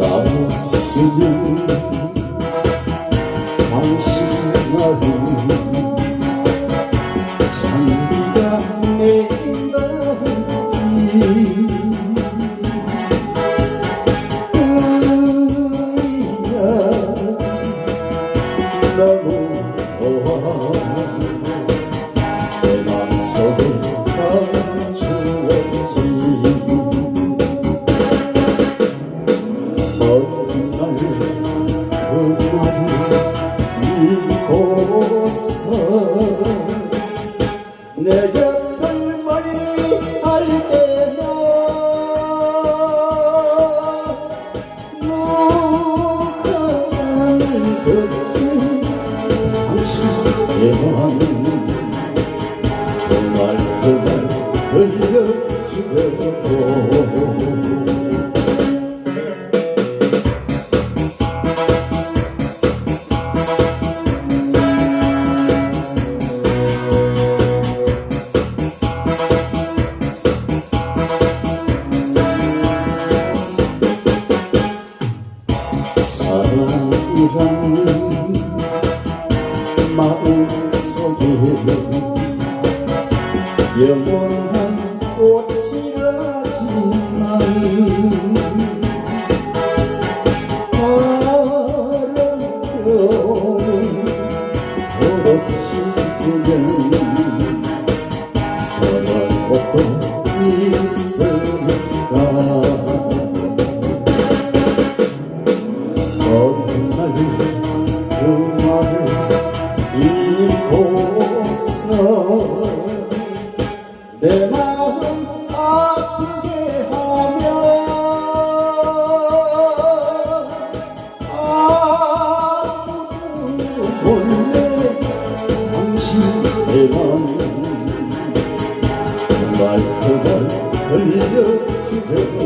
없으면 당신 마음 잔디가 내다지 우리가 너무 내 먼날 그날을 잊고서 내 곁을 멀리 할 때면 녹아가는 그때 당신의 맘 그날 그날 흘려주려고 이라는 마음 속에 영원한 꽃이라지만 바람결이 없이 지면 그런 것도 있으 잊고서 내 마음 아프게 하며 아무도 몰래 당신의 맘 정말 그걸 흘려주려고